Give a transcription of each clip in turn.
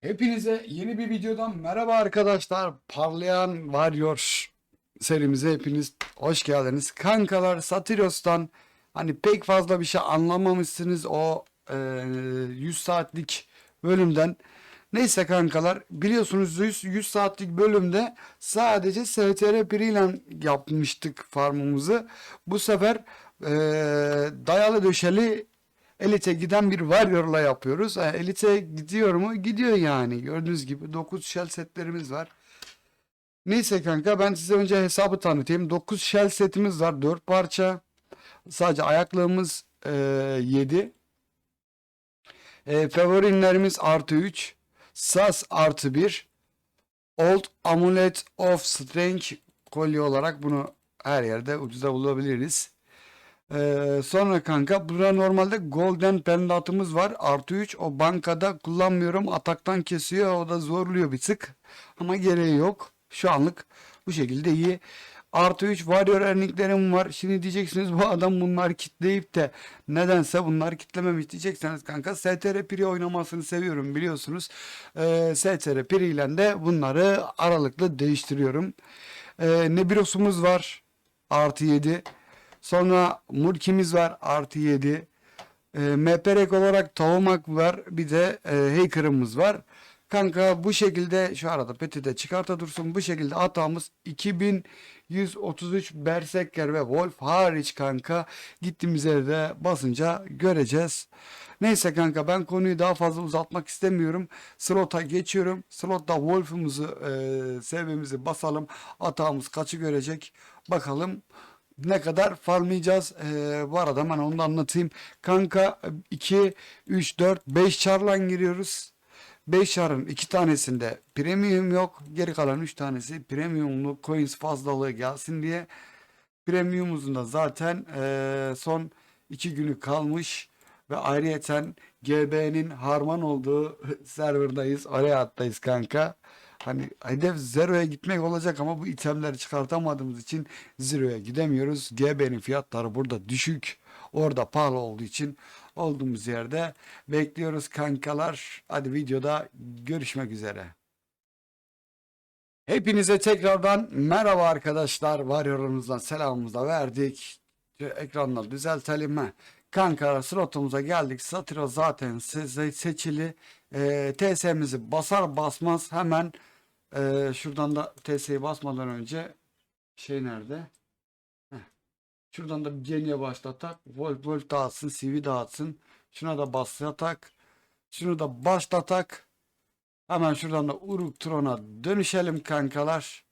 Hepinize yeni bir videodan merhaba arkadaşlar. Parlayan Warrior serimize hepiniz hoş geldiniz. Kankalar Satirios'tan hani pek fazla bir şey anlamamışsınız o e, 100 saatlik bölümden. Neyse kankalar biliyorsunuz 100, 100 saatlik bölümde sadece STR ile yapmıştık farmımızı. Bu sefer e, dayalı döşeli Elite giden bir Warrior'la yapıyoruz. Ha, Elite gidiyor mu? Gidiyor yani. Gördüğünüz gibi 9 shell setlerimiz var. Neyse kanka ben size önce hesabı tanıtayım. 9 shell setimiz var. 4 parça. Sadece ayaklığımız e, 7. E, favorinlerimiz artı 3. Sas artı 1. Old Amulet of Strength kolye olarak bunu her yerde ucuza bulabiliriz. Ee, sonra kanka burada normalde golden pendantımız var. Artı 3 o bankada kullanmıyorum. Ataktan kesiyor o da zorluyor bir tık. Ama gereği yok. Şu anlık bu şekilde iyi. Artı 3 warrior earninglerim var. Şimdi diyeceksiniz bu adam bunları kitleyip de nedense bunları kitlememiş diyecekseniz kanka STR Piri oynamasını seviyorum biliyorsunuz. Ee, STR Piri ile de bunları aralıklı değiştiriyorum. Ee, Nebiros'umuz var. Artı 7 Sonra Murkimiz var artı 7. E, MPRek olarak Tohumak var. Bir de e, Hacker'ımız var. Kanka bu şekilde şu arada peti de çıkarta dursun. Bu şekilde hatamız 2133 Berserker ve Wolf hariç kanka gittiğimiz yerde basınca göreceğiz. Neyse kanka ben konuyu daha fazla uzatmak istemiyorum. Slot'a geçiyorum. Slot'ta Wolf'umuzu e, sevmemizi basalım. Hatamız kaçı görecek. Bakalım ne kadar farmlayacağız. Ee, bu arada ben onu da anlatayım. Kanka 2, 3, 4, 5 çarla giriyoruz. 5 çarın 2 tanesinde premium yok. Geri kalan 3 tanesi premiumlu coins fazlalığı gelsin diye. Premiumumuzun da zaten e, son 2 günü kalmış. Ve ayrıyeten GB'nin harman olduğu serverdayız. Oraya attayız kanka. Hani hedef Zero'ya gitmek olacak ama bu itemleri çıkartamadığımız için Zero'ya gidemiyoruz. GB'nin fiyatları burada düşük. Orada pahalı olduğu için olduğumuz yerde bekliyoruz kankalar. Hadi videoda görüşmek üzere. Hepinize tekrardan merhaba arkadaşlar. Varyorumuzdan selamımızı verdik. Ekranları düzeltelim mi? Kanka slotumuza geldik. Satiro zaten se- seçili. Ee, TS'mizi basar basmaz hemen ee, şuradan da TS'yi basmadan önce şey nerede? Heh. Şuradan da bir geniye başlatak. Volt volt dağıtsın, CV dağıtsın. Şuna da başlatak. Şunu da başlatak. Hemen şuradan da Uruk Tron'a dönüşelim kankalar.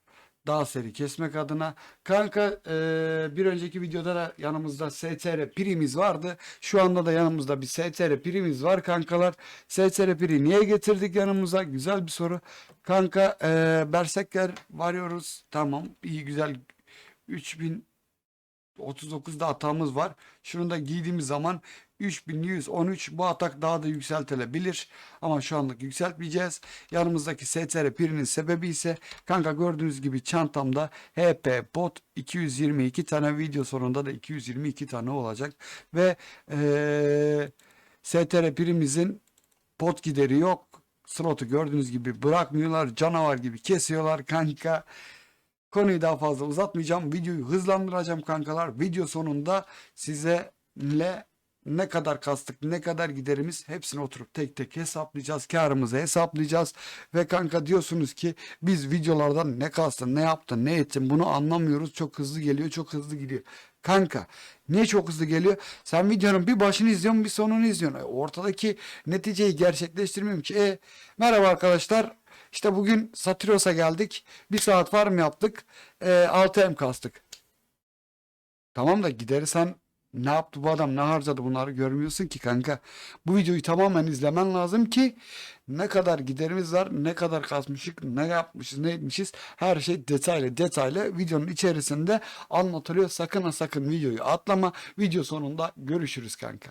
Daha seri kesmek adına. Kanka e, bir önceki videoda da yanımızda STR pirimiz vardı. Şu anda da yanımızda bir STR pirimiz var kankalar. STR piri niye getirdik yanımıza? Güzel bir soru. Kanka e, Berserker varıyoruz. Tamam iyi güzel 3039'da hatamız var. Şunu da giydiğimiz zaman 3113 bu atak daha da yükseltilebilir. Ama şu anlık yükseltmeyeceğiz. Yanımızdaki STR pirinin sebebi ise kanka gördüğünüz gibi çantamda HP bot 222 tane video sonunda da 222 tane olacak. Ve ee, STR pirimizin pot gideri yok. Slotu gördüğünüz gibi bırakmıyorlar. Canavar gibi kesiyorlar kanka. Konuyu daha fazla uzatmayacağım. Videoyu hızlandıracağım kankalar. Video sonunda size ne kadar kastık, ne kadar giderimiz hepsini oturup tek tek hesaplayacağız. Karımızı hesaplayacağız. Ve kanka diyorsunuz ki biz videolardan ne kastın, ne yaptın, ne ettin bunu anlamıyoruz. Çok hızlı geliyor, çok hızlı gidiyor. Kanka niye çok hızlı geliyor? Sen videonun bir başını izliyorsun bir sonunu izliyorsun. E, ortadaki neticeyi gerçekleştirmiyorum ki. E, merhaba arkadaşlar. İşte bugün Satiros'a geldik. Bir saat farm yaptık. E, 6M kastık. Tamam da gideri sen ne yaptı bu adam ne harcadı bunları görmüyorsun ki kanka. Bu videoyu tamamen izlemen lazım ki ne kadar giderimiz var, ne kadar kasmışız, ne yapmışız, ne etmişiz her şey detaylı detaylı videonun içerisinde anlatılıyor. Sakın ha sakın videoyu atlama. Video sonunda görüşürüz kanka.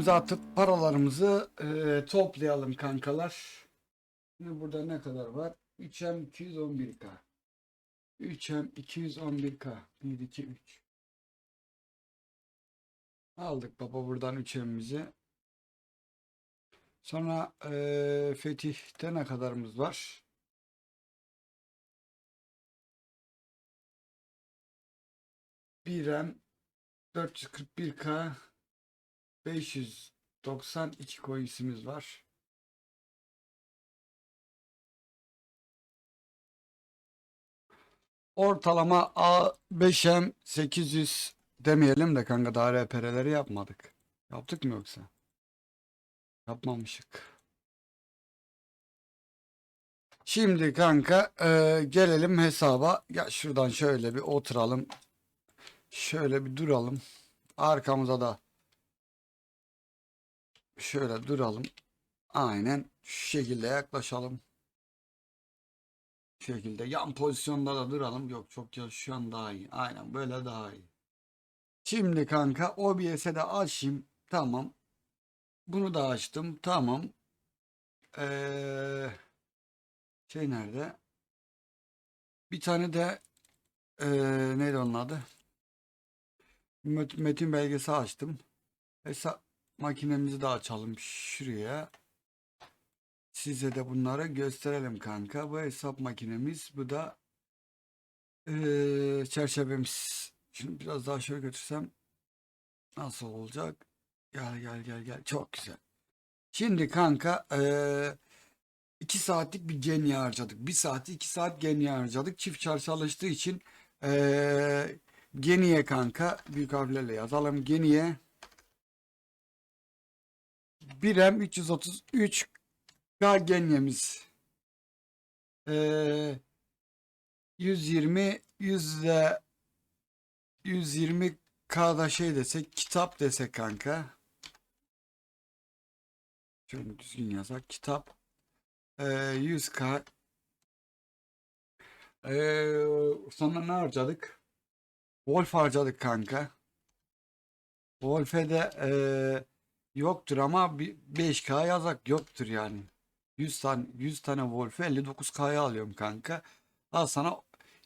Trade'imizi atıp paralarımızı e, toplayalım kankalar. Şimdi burada ne kadar var? 3M 211K. 3M 211K. 1, 2, 3. Aldık baba buradan 3M'imizi. Sonra e, Fetih'te ne kadarımız var? Birem 441K 592 coinsimiz var. Ortalama A5M 800 demeyelim de kanka daha RPR'leri yapmadık. Yaptık mı yoksa? Yapmamışık. Şimdi kanka e, gelelim hesaba. Ya şuradan şöyle bir oturalım. Şöyle bir duralım. Arkamıza da şöyle duralım. Aynen şu şekilde yaklaşalım. Şu şekilde yan pozisyonda da duralım. Yok çok şu an daha iyi. Aynen böyle daha iyi. Şimdi kanka OBS'e de açayım. Tamam. Bunu da açtım. Tamam. Ee, şey nerede? Bir tane de ee, neydi onun adı? Met- Metin belgesi açtım. Hesap makinemizi de açalım şuraya. Size de bunları gösterelim kanka. Bu hesap makinemiz. Bu da ee, çerçevemiz. Şimdi biraz daha şöyle götürsem nasıl olacak? Gel gel gel gel. Çok güzel. Şimdi kanka eee 2 saatlik bir genya harcadık. 1 saati 2 saat genya harcadık. Çift çar çalıştığı için eee geniye kanka büyük harflerle yazalım. Geniye 1M 333 K genyemiz. Eee 120 yüzde 120 K'da şey desek kitap desek kanka. Şöyle düzgün yazak kitap. Ee, 100K. Ee, sonra ne harcadık? Wolf harcadık kanka. Wolf'e de ee, yoktur ama bir 5K yazak yoktur yani. 100 tane 100 tane Wolf'e 59K'ya alıyorum kanka. Al sana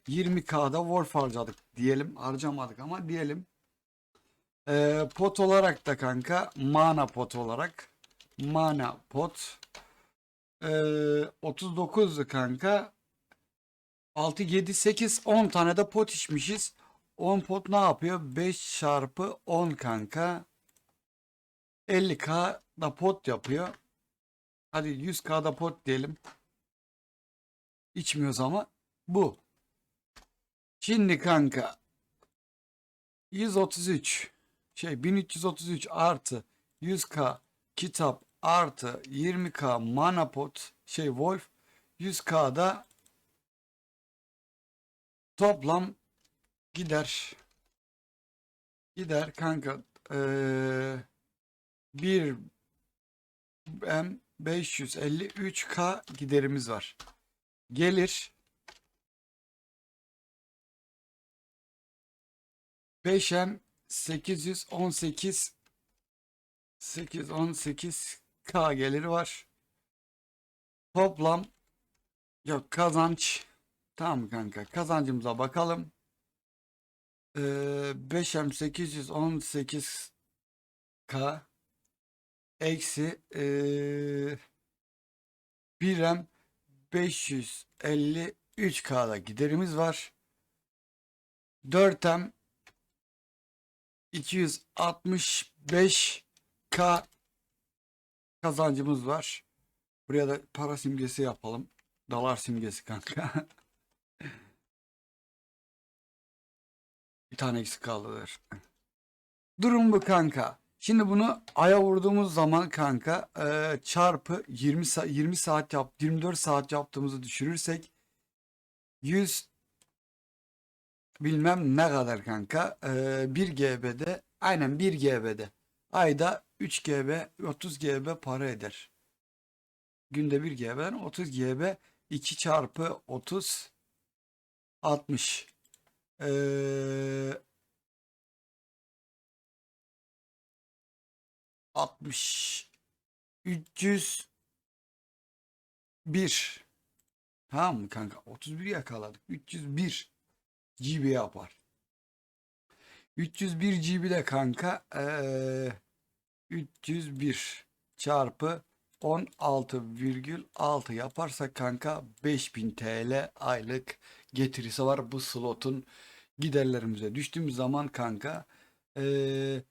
20K'da Wolf harcadık diyelim. Harcamadık ama diyelim. Ee, pot olarak da kanka mana pot olarak mana pot ee, 39'du kanka 6 7 8 10 tane de pot içmişiz 10 pot ne yapıyor 5 çarpı 10 kanka 50k da pot yapıyor. Hadi 100k da pot diyelim. İçmiyoruz ama bu. Şimdi kanka 133 şey 1333 artı 100k kitap artı 20k mana pot şey wolf 100k'da toplam gider. Gider kanka ee, 1 m 553k giderimiz var gelir 5M 818 818 K geliri var. Toplam yok kazanç. Tamam kanka kazancımıza bakalım. Ee, 5M 818 K eksi ee, 1M 553 K'da giderimiz var. 4M 265k kazancımız var. Buraya da para simgesi yapalım. Dolar simgesi kanka. Bir tane eksik kaldılar. Durum bu kanka. Şimdi bunu aya vurduğumuz zaman kanka e, çarpı 20 sa 20 saat yap 24 saat yaptığımızı düşürürsek 100 bilmem ne kadar kanka. Ee, 1 GB'de aynen 1 GB'de ayda 3 GB 30 GB para eder. Günde 1 GB'den 30 GB 2 çarpı 30 60. Ee, 60 301 Tamam mı kanka? 31 yakaladık. 301 GB yapar. 301 GB de kanka eee 301 çarpı 16,6 yaparsak kanka 5000 TL aylık getirisi var bu slotun giderlerimize düştüğümüz zaman kanka eee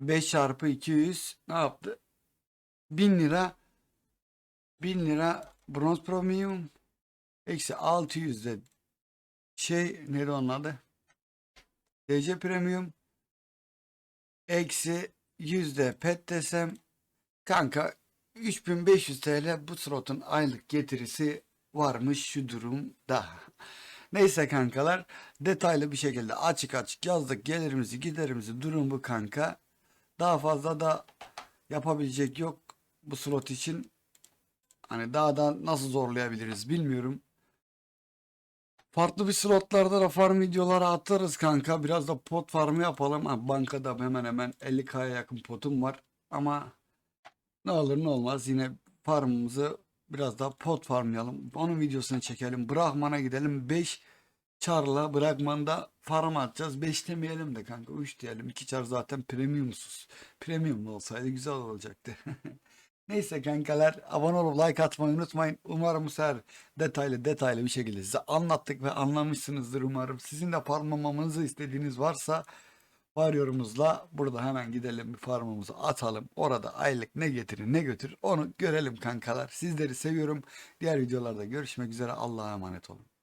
5 çarpı 200 ne yaptı? 1000 lira 1000 lira bronz premium eksi 600 de şey neydi onun adı? DC premium eksi yüzde pet desem kanka 3500 TL bu slotun aylık getirisi varmış şu durumda. Neyse kankalar detaylı bir şekilde açık açık yazdık gelirimizi giderimizi durum bu kanka. Daha fazla da yapabilecek yok bu slot için. Hani daha da nasıl zorlayabiliriz bilmiyorum. Farklı bir slotlarda da farm videoları atarız kanka. Biraz da pot farmı yapalım. Ha, bankada hemen hemen 50k'ya yakın potum var. Ama ne olur ne olmaz yine farmımızı biraz daha pot farmlayalım. Onun videosunu çekelim. Bırakmana gidelim. 5 çarla bırakmanda farm atacağız. 5 demeyelim de kanka 3 diyelim. 2 çar zaten premiumsuz. Premiumlu olsaydı güzel olacaktı. Neyse kankalar abone olup like atmayı unutmayın. Umarım bu sefer detaylı detaylı bir şekilde size anlattık ve anlamışsınızdır umarım. Sizin de farmlamamızı istediğiniz varsa var yorumumuzla burada hemen gidelim bir farmımızı atalım. Orada aylık ne getirir ne götürür onu görelim kankalar. Sizleri seviyorum. Diğer videolarda görüşmek üzere. Allah'a emanet olun.